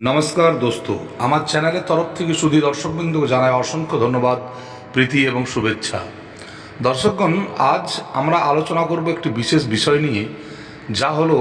নমস্কার দোস্ত। আমার চ্যানেলের তরফ থেকে শুধু দর্শকবৃন্দকে জানায় অসংখ্য ধন্যবাদ, প্রীতি এবং শুভেচ্ছা। দর্শকগণ, আজ আমরা আলোচনা করব একটি বিশেষ বিষয় নিয়ে, যা হলো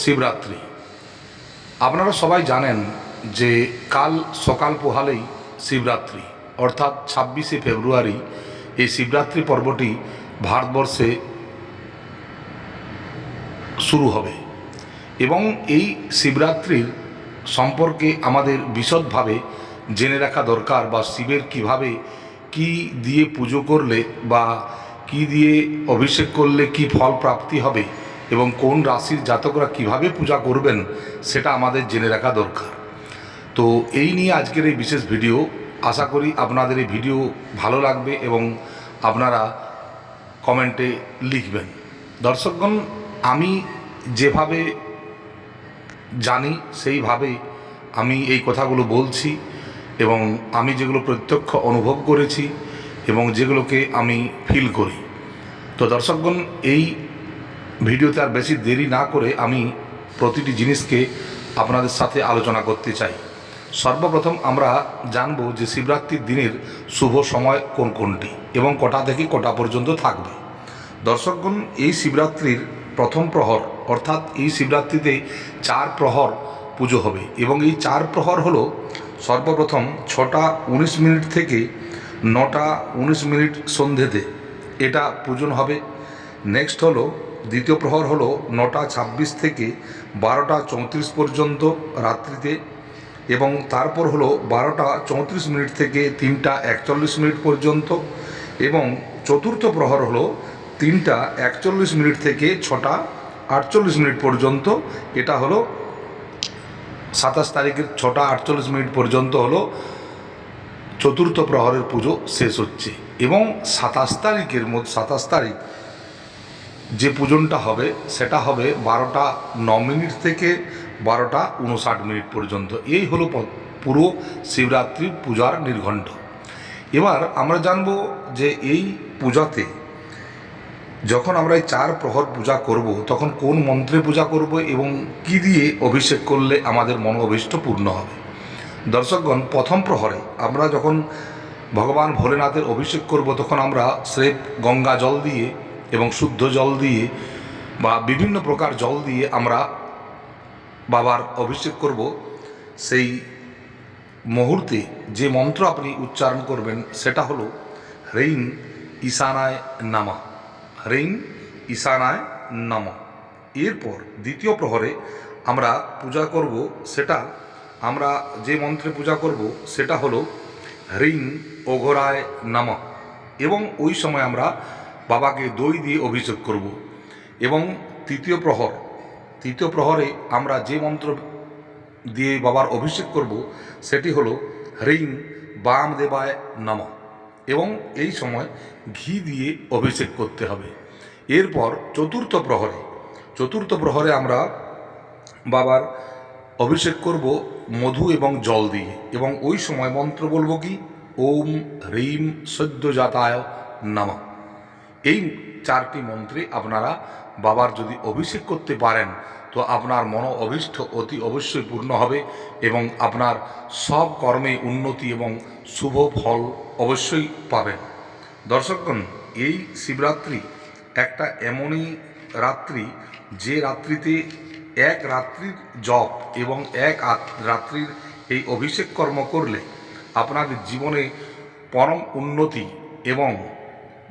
শিবরাত্রি। আপনারা সবাই জানেন যে কাল সকাল পোহালেই শিবরাত্রি, অর্থাৎ ছাব্বিশে ফেব্রুয়ারি এই শিবরাত্রি পর্বটি ভারতবর্ষে শুরু হবে। এবং এই শিবরাত্রির সম্পর্কে আমাদের বিশদভাবে জেনে রাখা দরকার বা শিবের কীভাবে কি দিয়ে পুজো করলে বা কি দিয়ে অভিষেক করলে কি ফল প্রাপ্তি হবে এবং কোন রাশির জাতকরা কীভাবে পূজা করবেন সেটা আমাদের জেনে রাখা দরকার। তো এই নিয়ে আজকের এই বিশেষ ভিডিও। আশা করি আপনাদের এই ভিডিও ভালো লাগবে এবং আপনারা কমেন্টে লিখবেন। দর্শকগণ, আমি যেভাবে জানি সেইভাবে আমি এই কথাগুলো বলছি এবং আমি যেগুলো প্রত্যক্ষ অনুভব করেছি এবং যেগুলোকে আমি ফিল করি। তো দর্শকগণ, এই ভিডিওতে আর বেশি দেরি না করে আমি প্রতিটি জিনিসকে আপনাদের সাথে আলোচনা করতে চাই। সর্বপ্রথম আমরা জানব যে শিবরাত্রির দিনের শুভ সময় কোন কোনটি এবং কটা থেকে কটা পর্যন্ত থাকবে। দর্শকগণ, এই শিবরাত্রির প্রথম প্রহর অর্থাৎ এই শিবরাত্রিতে চার প্রহর পুজো হবে এবং এই চার প্রহর হলো সর্বপ্রথম ছটা উনিশ মিনিট থেকে নটা উনিশ মিনিট সন্ধেতে এটা পূজন হবে। নেক্সট হলো, দ্বিতীয় প্রহর হলো নটা ছাব্বিশ থেকে বারোটা চৌত্রিশ পর্যন্ত রাত্রিতে এবং তারপর হলো বারোটা চৌত্রিশ মিনিট থেকে তিনটা একচল্লিশ মিনিট পর্যন্ত এবং চতুর্থ প্রহর হলো তিনটা একচল্লিশ মিনিট থেকে ছটা আটচল্লিশ মিনিট পর্যন্ত, এটা হলো সাতাশ তারিখের ছটা আটচল্লিশ মিনিট পর্যন্ত হলো চতুর্থ প্রহরের পুজো শেষ হচ্ছে এবং সাতাশ তারিখের মধ্যে, সাতাশ তারিখ যে পূজনটা হবে, সেটা হবে বারোটা ন মিনিট থেকে বারোটা উনষাট মিনিট পর্যন্ত। এই হলো পুরো শিবরাত্রি পূজার নির্ঘণ্ট। এবার আমরা জানব যে এই পূজাতে যখন আমরা এই চার প্রহর পূজা করব, তখন কোন মন্ত্রে পূজা করব এবং কি দিয়ে অভিষেক করলে আমাদের মন অভীষ্ট পূর্ণ হবে? দর্শকগণ, প্রথম প্রহরে আমরা যখন ভগবান ভোলেনাথের অভিষেক করব, তখন আমরা স্রেফ গঙ্গা জল দিয়ে এবং শুদ্ধ জল দিয়ে বা বিভিন্ন প্রকার জল দিয়ে আমরা বাবার অভিষেক করব। সেই মুহূর্তে যে মন্ত্র আপনি উচ্চারণ করবেন, সেটা হলো হ্রেইন ঈশানায় নামা। হ্রেইন ঈশানায় নামা। এরপর দ্বিতীয় প্রহরে আমরা পূজা করব সেটা, আমরা যে মন্ত্রে পূজা করব সেটা হলো হ্রিং ওঘরায় নামা। এবং ওই সময় আমরা বাবাকে দই দিয়ে অভিষেক করব। এবং তৃতীয় প্রহর, তৃতীয় প্রহরে আমরা যে মন্ত্র দিয়ে বাবার অভিষেক করব সেটি হলো হ্রিং বাম দেবায় নম। এবং এই সময় ঘি দিয়ে অভিষেক করতে হবে। এরপর চতুর্থ প্রহরে চতুর্থ প্রহরে আমরা বাবার অভিষেক করব মধু এবং জল দিয়ে। এবং ওই সময় মন্ত্র বলব কি, ওম হ্রিম সদ্যজাতায় নামা। এই চারটি মন্ত্রে আপনারা বাবার যদি অভিষেক করতে পারেন, তো আপনার মন অভীষ্ট অতি অবশ্যই পূর্ণ হবে এবং আপনার সব কর্মে উন্নতি এবং শুভ ফল অবশ্যই পাবেন। দর্শকগণ, এই শিবরাত্রি একটা এমনই রাত্রি, যে রাত্রিতে এক রাত্রির জপ এবং এক রাত্রির এই অভিষেক কর্ম করলে আপনাদের জীবনে পরম উন্নতি এবং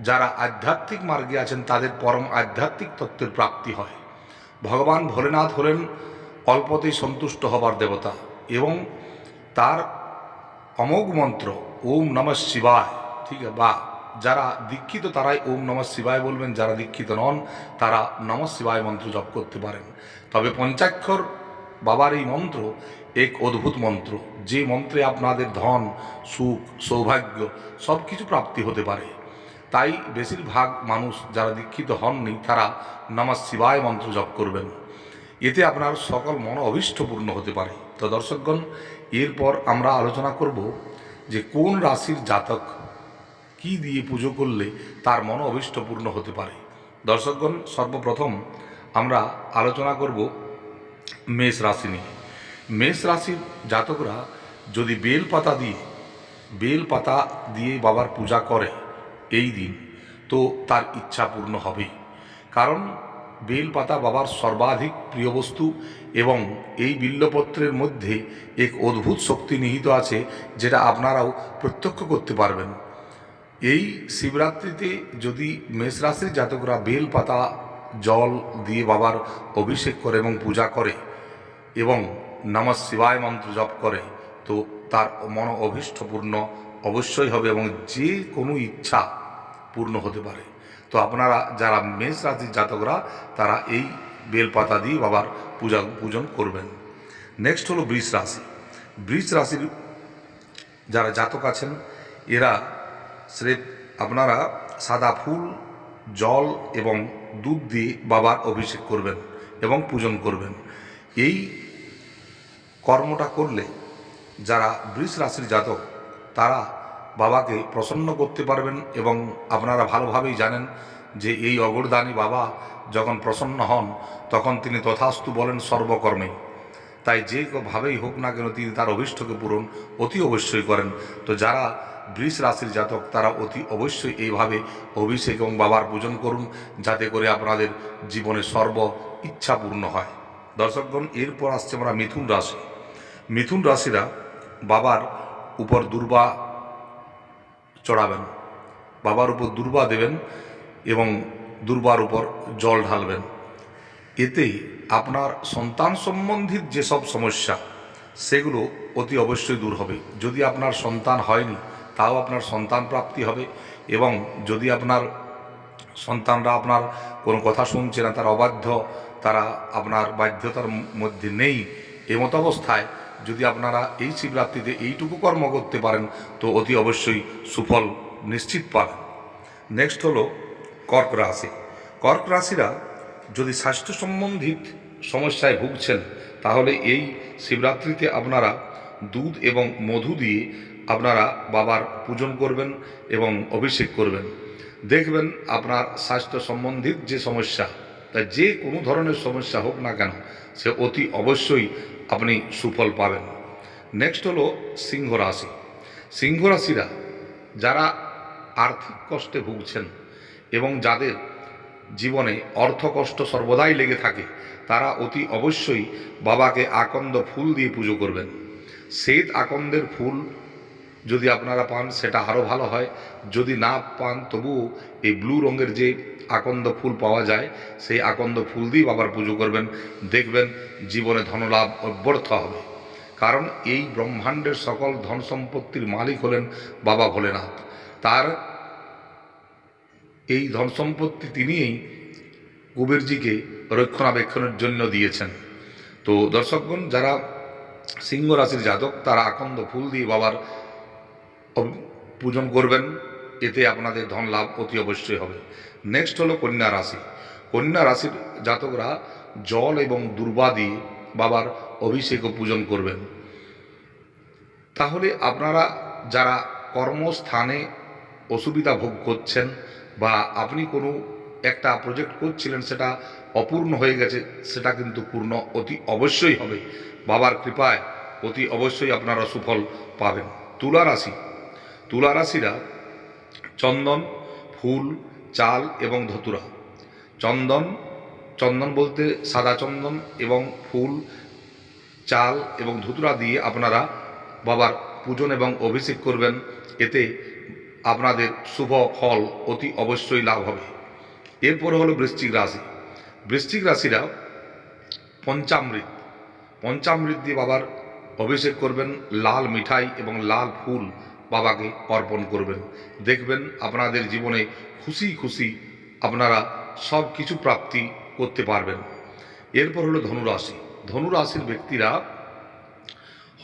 যারা আধ্যাত্মিক মার্গে আছেন, তাদের পরম আধ্যাত্মিক তত্ত্বের প্রাপ্তি হয়। ভগবান ভোলেনাথ হলেন অল্পতেই সন্তুষ্ট হবার দেবতা এবং তার অমোঘ মন্ত্র, ওম নম শিবায় ঠিক আছে, বা যারা দীক্ষিত তারাই ওম নম শিবায় বলবেন, যারা দীক্ষিত নন, তারা নম শিবায় মন্ত্র জপ করতে পারেন। তবে পঞ্চাক্ষর বাবার এই মন্ত্র এক অদ্ভুত মন্ত্র। যে মন্ত্রে আপনাদের ধন, সুখ, সৌভাগ্য সব কিছু প্রাপ্তি হতে পারে। তাই বেশিরভাগ মানুষ যারা দীক্ষিত হননি, তারা নামাজ শিবায় মন্ত্র জপ করবেন। এতে আপনার সকল মন অভীষ্টপূর্ণ হতে পারে। তো দর্শকগণ, এরপর আমরা আলোচনা করব যে কোন রাশির জাতক কি দিয়ে পুজো করলে তার মন অভীষ্টপূর্ণ হতে পারে। দর্শকগণ, সর্বপ্রথম আমরা আলোচনা করব মেষ রাশি নিয়ে। মেষ রাশির জাতকরা যদি বেল পাতা দিয়ে বেল পাতা দিয়ে বাবার পূজা করে এই দিন তো তার ইচ্ছা পূর্ণ হবেই। কারণ বেল পাতা বাবার সর্বাধিক প্রিয় বস্তু এবং এই বিল্লপত্রের মধ্যে এক অদ্ভুত শক্তি নিহিত আছে যেটা আপনারাও প্রত্যক্ষ করতে পারবেন। এই শিবরাত্রিতে যদি মেষ রাশির জাতকরা বেল পাতা জল দিয়ে বাবার অভিষেক করে এবং পূজা করে এবং নমঃ শিবায় মন্ত্র জপ করে, তো তার মন অভীষ্টপূর্ণ অবশ্যই হবে এবং যে কোনো ইচ্ছা পূর্ণ হতে পারে। তো আপনারা যারা মেষ রাশির জাতকরা, তারা এই বেলপাতা দিয়ে বাবার পূজা, পূজন করবেন। নেক্সট হলো বৃষ রাশি। বৃষ রাশির যারা জাতক আছেন, এরা স্রেফ আপনারা সাদা ফুল, জল এবং দুধ দিয়ে বাবার অভিষেক করবেন এবং পূজন করবেন। এই কর্মটা করলে যারা বৃষ রাশির জাতক তারা বাবাকে প্রসন্ন করতে পারবেন এবং আপনারা ভালোভাবেই জানেন যে এই অগরদানি বাবা যখন প্রসন্ন হন, তখন তিনি তথাস্তু বলেন সর্বকর্মে। তাই যে ভাবেই হোক না কেন তিনি তার অভিষ্টকে পূরণ অতি অবশ্যই করেন। তো যারা বৃষ রাশির জাতক, তারা অতি অবশ্যই এইভাবে অভিষেক এবং বাবার পূজন করুন, যাতে করে আপনাদের জীবনে সর্ব ইচ্ছা পূর্ণ হয়। দর্শকগণ, এরপর আসছে আমরা মিথুন রাশি। মিথুন রাশিরা বাবার উপর দুর্বা চড়াবেন, বাবার উপর দুর্বা দেবেন এবং দুর্বার উপর জল ঢালবেন। এতে আপনার সন্তান সম্বন্ধিত যেসব সমস্যা, সেগুলো অতি অবশ্যই দূর হবে। যদি আপনার সন্তান হয়নি, তাও আপনার সন্তান প্রাপ্তি হবে এবং যদি আপনার সন্তানরা আপনার কোনো কথা শুনছে না, তারা অবাধ্য, তারা আপনার বাধ্যতার মধ্যে নেই, এমত অবস্থায় যদি আপনারা এই শিবরাত্রিতে এইটুকু কর্ম করতে পারেন, তো অতি অবশ্যই সুফল নিশ্চিত পাবেন। নেক্সট হলো কর্ক রাশি। কর্ক রাশিরা যদি স্বাস্থ্য সম্বন্ধিত সমস্যায় ভুগছেন, তাহলে এই শিবরাত্রিতে আপনারা দুধ এবং মধু দিয়ে আপনারা বাবার পূজন করবেন এবং অভিষেক করবেন। দেখবেন আপনার স্বাস্থ্য সম্বন্ধিত যে সমস্যা, তা যে কোনো ধরনের সমস্যা হোক না কেন, সে অতি অবশ্যই আপনি সুফল পাবেন। নেক্সট হলো সিংহ রাশি। সিংহ রাশিরা যারা আর্থিক কষ্টে ভুগছেন এবং যাদের জীবনে অর্থ কষ্ট সর্বদাই লেগে থাকে, তারা অতি অবশ্যই বাবাকে আকন্দ ফুল দিয়ে পুজো করবেন। শ্বেত আকন্দের ফুল যদি আপনারা পান, সেটা আরও ভালো হয়। যদি না পান তবুও এই ব্লু রঙের যে আকন্দ ফুল পাওয়া যায়, সেই আকন্দ ফুল দিয়ে বাবার পুজো করবেন। দেখবেন জীবনে ধনলাভ অব্যর্থ হবে। কারণ এই ব্রহ্মাণ্ডের সকল ধন সম্পত্তির মালিক হলেন বাবা ভোলেনাথ। তার এই ধন সম্পত্তি তিনিই কুবেরজিকে রক্ষণাবেক্ষণের জন্য দিয়েছেন। তো দর্শকগণ, যারা সিংহ রাশির জাতক, তারা আকন্দ ফুল দিয়ে বাবার পূজন করবেন, এতে আপনাদের ধন লাভ অতি অবশ্যই হবে। নেক্সট হলো কন্যা রাশি। কন্যা রাশির জাতকরা জল এবং দুর্বা দিয়ে বাবার অভিষেক ও পূজন করবেন। তাহলে আপনারা যারা কর্মস্থানে অসুবিধা ভোগ করছেন বা আপনি কোনো একটা প্রজেক্ট করছিলেন সেটা অপূর্ণ হয়ে গেছে, সেটা কিন্তু পূর্ণ অতি অবশ্যই হবে। বাবার কৃপায় অতি অবশ্যই আপনারা সুফল পাবেন। তুলা রাশি। তুলা রাশিরা চন্দন, ফুল, চাল এবং ধতুরা। চন্দন চন্দন বলতে সাদা চন্দন এবং ফুল, চাল এবং ধুতুরা দিয়ে আপনারা বাবার পূজন এবং অভিষেক করবেন। এতে আপনাদের শুভ ফল অতি অবশ্যই লাভ হবে। এরপরে হলো বৃশ্চিক রাশি। বৃশ্চিক রাশিরা পঞ্চামৃত। পঞ্চামৃত দিয়ে বাবার অভিষেক করবেন। লাল মিঠাই এবং লাল ফুল বাবাকে অর্পণ করবেন। দেখবেন আপনাদের জীবনে খুশি খুশি আপনারা সব কিছু প্রাপ্তি করতে পারবেন। এরপর হলো ধনুরাশি। ধনুরাশির ব্যক্তিরা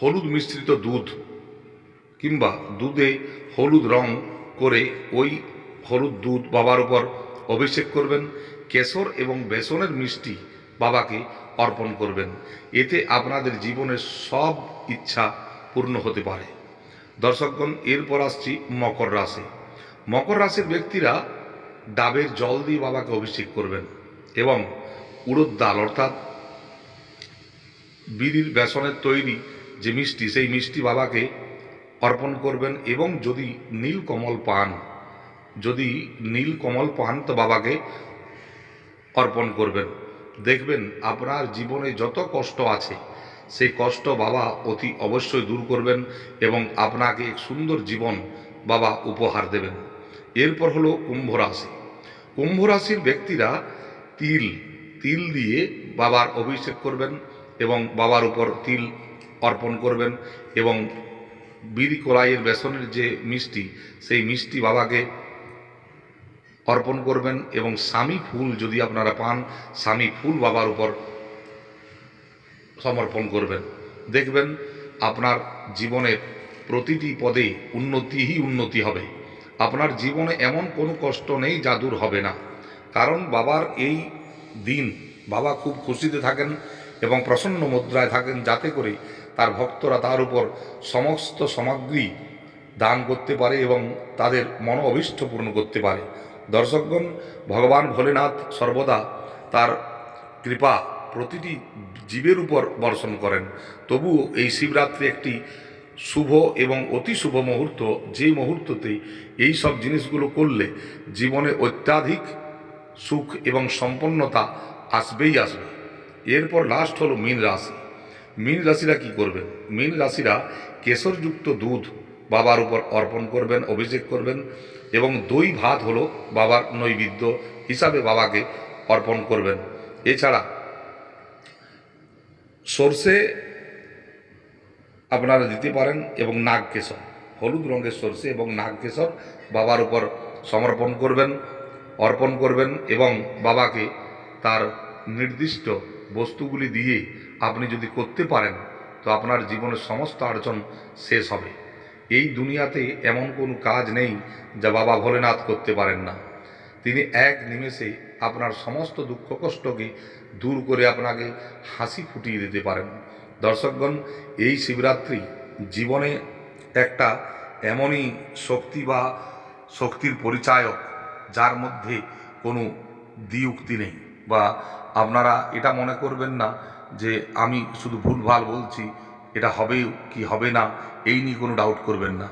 হলুদ মিশ্রিত দুধ কিংবা দুধে হলুদ রং করে ওই হলুদ দুধ বাবার উপর অভিষেক করবেন। কেশর এবং বেসনের মিষ্টি বাবাকে অর্পণ করবেন। এতে আপনাদের জীবনের সব ইচ্ছা পূর্ণ হতে পারে। দর্শকগণ, এরপর আসছি মকর রাশি। মকর রাশির ব্যক্তিরা ডাবের জল দিয়ে বাবাকে অভিষেক করবেন এবং উড়দ ডাল, অর্থাৎ বিড়ির বেসনের তৈরি যে মিষ্টি, সেই মিষ্টি বাবাকে অর্পণ করবেন এবং যদি নীল কমল পান, যদি নীল কমল পান তো বাবাকে অর্পণ করবেন। দেখবেন আপনার জীবনে যত কষ্ট আছে সেই কষ্ট বাবা অতি অবশ্যই দূর করবেন এবং আপনাকে এক সুন্দর জীবন বাবা উপহার দেবেন। এরপর হলো কুম্ভ রাশি। কুম্ভ রাশির ব্যক্তিরা তিল তিল দিয়ে বাবার অভিষেক করবেন এবং বাবার উপর তিল অর্পণ করবেন এবং বিড়ি কলাইয়ের বেসনের যে মিষ্টি, সেই মিষ্টি বাবাকে অর্পণ করবেন এবং স্বামী ফুল যদি আপনারা পান, স্বামী ফুল বাবার উপর সমর্পণ করবেন। দেখবেন আপনার জীবনের প্রতিটি পদে উন্নতিই উন্নতি হবে। আপনার জীবনে এমন কোনো কষ্ট নেই যা দূর হবে না। কারণ বাবার এই দিন বাবা খুব খুশিতে থাকেন এবং প্রসন্ন মুদ্রায় থাকেন যাতে করে তার ভক্তরা তার উপর সমস্ত সামগ্রী দান করতে পারে এবং তাদের মন অভীষ্ট পূর্ণ করতে পারে। দর্শকগণ, ভগবান ভোলেনাথ সর্বদা তার কৃপা প্রতিটি জীবের উপর বর্ষণ করেন। তবুও এই শিবরাত্রি একটি শুভ এবং অতি শুভ মুহূর্ত। যে মুহূর্ততে এই সব জিনিসগুলো করলে জীবনে অত্যাধিক সুখ এবং সম্পন্নতা আসবেই আসবে। এরপর লাস্ট হলো মীন রাশি। মীন রাশিরা কি করবেন? মীন রাশিরা কেশরযুক্ত দুধ বাবার উপর অর্পণ করবেন, অভিষেক করবেন এবং দই ভাত হলো বাবার নৈবেদ্য হিসাবে বাবাকে অর্পণ করবেন। এছাড়া সর্ষে আপনারা দিতে পারেন এবং নাগকেশর হলুদ রঙের সর্ষে এবং নাগকেশর বাবার উপর সমর্পণ করবেন, অর্পণ করবেন এবং বাবাকে তার নির্দিষ্ট বস্তুগুলি দিয়ে আপনি যদি করতে পারেন, তো আপনার জীবনের সমস্ত অর্জন শেষ হবে। এই দুনিয়াতে এমন কোনো কাজ নেই যা বাবা ভোলেনাথ করতে পারেন না। তিনি এক নিমেষে আপনার সমস্ত দুঃখ কষ্টকে দূর করে আপনাকে হাসি ফুটিয়ে দিতে পারেন। দর্শকগণ, এই শিবরাত্রি জীবনে একটা এমনই শক্তি বা শক্তির পরিচায়ক যার মধ্যে কোনো দ্বিউক্তি নেই বা আপনারা এটা মনে করবেন না যে আমি শুধু ভুলভাল বলছি, এটা হবে কি হবে না, এই নিয়ে কোনো ডাউট করবেন না।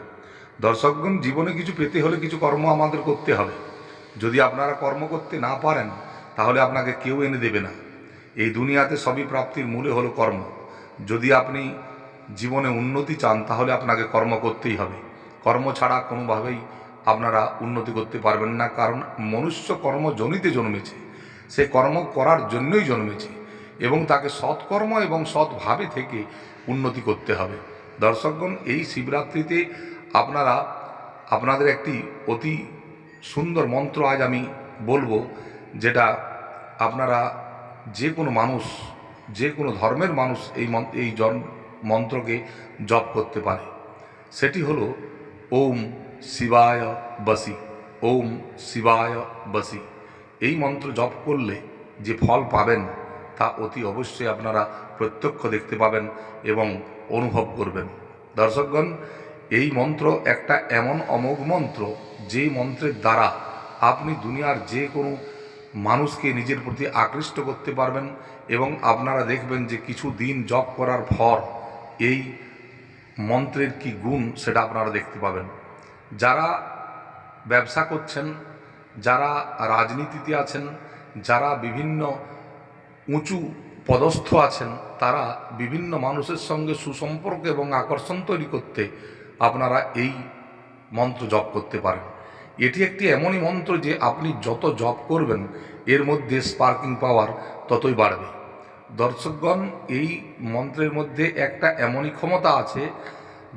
দর্শকগণ, জীবনে কিছু পেতে হলে কিছু কর্ম আমাদের করতে হবে। যদি আপনারা কর্ম করতে না পারেন, তাহলে আপনাকে কেউ এনে দেবে না। এই দুনিয়াতে সবই প্রাপ্তির মূলে হলো কর্ম। যদি আপনি জীবনে উন্নতি চান, তাহলে আপনাকে কর্ম করতেই হবে। কর্ম ছাড়া কোনোভাবেই আপনারা উন্নতি করতে পারবেন না, কারণ মনুষ্য কর্মজনিতে জন্মেছে। সে কর্ম করার জন্যই জন্মেছে, এবং তাকে সৎকর্ম এবং সৎভাবে থেকে উন্নতি করতে হবে। দর্শকগণ, এই শিবরাত্রিতে আপনারা, আপনাদের একটি অতি সুন্দর মন্ত্র আজ আমি বলব, যেটা আপনারা যে কোনো মানুষ, যে কোনো ধর্মের মানুষ এই এই জন, মন্ত্রকে জপ করতে পারে। সেটি হলো, ওম শিবায় বসি, ওম শিবায় বসি। এই মন্ত্র জপ করলে যে ফল পাবেন, তা অতি অবশ্যই আপনারা প্রত্যক্ষ দেখতে পাবেন এবং অনুভব করবেন। দর্শকগণ, এই মন্ত্র একটা এমন অমোঘ মন্ত্র যে মন্ত্রের দ্বারা আপনি দুনিয়ার যে কোনো মানুষকে নিজের প্রতি আকৃষ্ট করতে পারবেন এবং আপনারা দেখবেন যে কিছু দিন জপ করার পর এই মন্ত্রের কি গুণ সেটা আপনারা দেখতে পাবেন। যারা ব্যবসা করছেন, যারা রাজনীতিতে আছেন, যারা বিভিন্ন উঁচু পদস্থ আছেন, তারা বিভিন্ন মানুষের সঙ্গে সুসম্পর্ক এবং আকর্ষণ তৈরি করতে আপনারা এই মন্ত্র জপ করতে পারেন। এটি একটি এমনই মন্ত্র যে আপনি যত জপ করবেন, এর মধ্যে স্পার্কিং পাওয়ার ততই বাড়বে। দর্শকগণ, এই মন্ত্রের মধ্যে একটা এমনই ক্ষমতা আছে,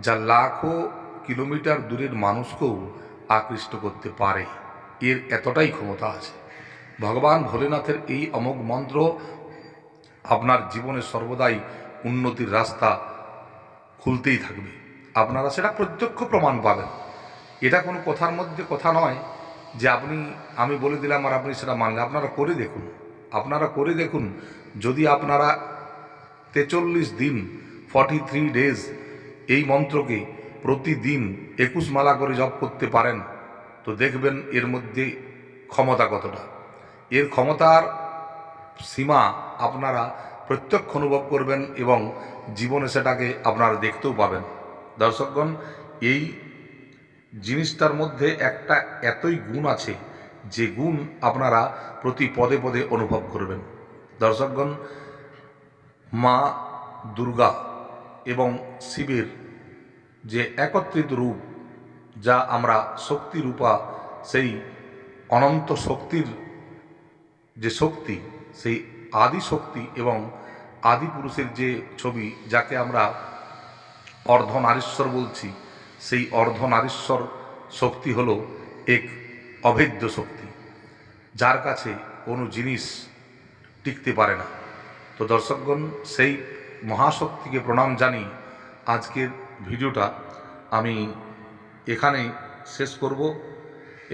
যা লাখো কিলোমিটার দূরের মানুষকেও আকৃষ্ট করতে পারে। এর এতটাই ক্ষমতা আছে। ভগবান ভোলেনাথের এই অমোঘ মন্ত্র আপনার জীবনে সর্বদাই উন্নতির রাস্তা খুলতেই থাকবে। আপনারা সেটা প্রত্যক্ষ প্রমাণ পাবেন। এটা কোনো কথার মধ্যে কথা নয় যে আপনি, আমি বলে দিলাম আর আপনি সেটা মানলে আপনারা করে দেখুন। আপনারা করে দেখুন। যদি আপনারা তেচল্লিশ দিন ফর্টি থ্রি ডেজ এই মন্ত্রকে প্রতিদিন একুশ মালা করে জপ করতে পারেন, তো দেখবেন এর মধ্যে ক্ষমতা কতটা। এর ক্ষমতার সীমা আপনারা প্রত্যক্ষ অনুভব করবেন এবং জীবনে সেটাকে আপনারা দেখতেও পাবেন। দর্শকগণ, এই জিনিসটার মধ্যে একটা এতই গুণ আছে যে গুণ আপনারা প্রতি পদে পদে অনুভব করবেন। দর্শকগণ, মা দুর্গা এবং শিবের যে একত্রিত রূপ যা আমরা শক্তি রূপা, সেই অনন্ত শক্তির যে শক্তি, সেই আদি শক্তি এবং আদি পুরুষের যে ছবি, যাকে আমরা অর্ধনারীশ্বর বলছি সেই অর্ধনারীশ্বর শক্তি হলো এক অভেদ্য শক্তি, যার কাছে কোনো জিনিস টিকতে পারে না। তো দর্শকগণ, সেই মহাশক্তিকে প্রণাম জানিয়ে আজকের ভিডিওটা আমি এখানেই শেষ করব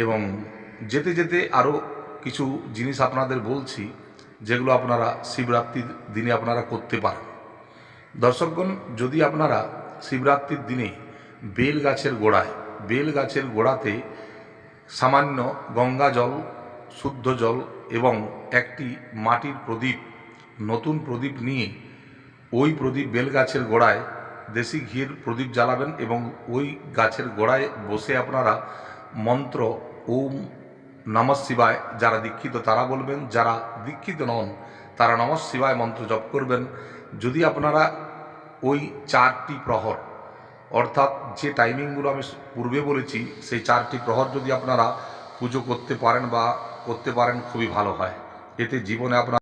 এবং যেতে যেতে আরও কিছু জিনিস আপনাদের বলছি, যেগুলো আপনারা শিবরাত্রির দিনে আপনারা করতে পারেন। দর্শকগণ, যদি আপনারা শিবরাত্রির দিনে বেল গাছের গোড়ায় বেল গাছের গোড়াতে সামান্য গঙ্গা জল, শুদ্ধ জল এবং একটি মাটির প্রদীপ, নতুন প্রদীপ নিয়ে ওই প্রদীপ বেল গাছের গোড়ায় দেশি ঘির প্রদীপ জ্বালাবেন এবং ওই গাছের গোড়ায় বসে আপনারা মন্ত্র ওম নমঃ শিবায় যারা দীক্ষিত তারা বলবেন, যারা দীক্ষিত নন তারা নমঃ শিবায় মন্ত্র জপ করবেন। যদি আপনারা ওই চারটি প্রহর অর্থাৎ যে টাইমিংগুলো আমি পূর্বে বলেছি, সেই চারটি প্রহর যদি আপনারা পুজো করতে পারেন বা করতে পারেন, খুবই ভালো হয়। এতে জীবনে আপনার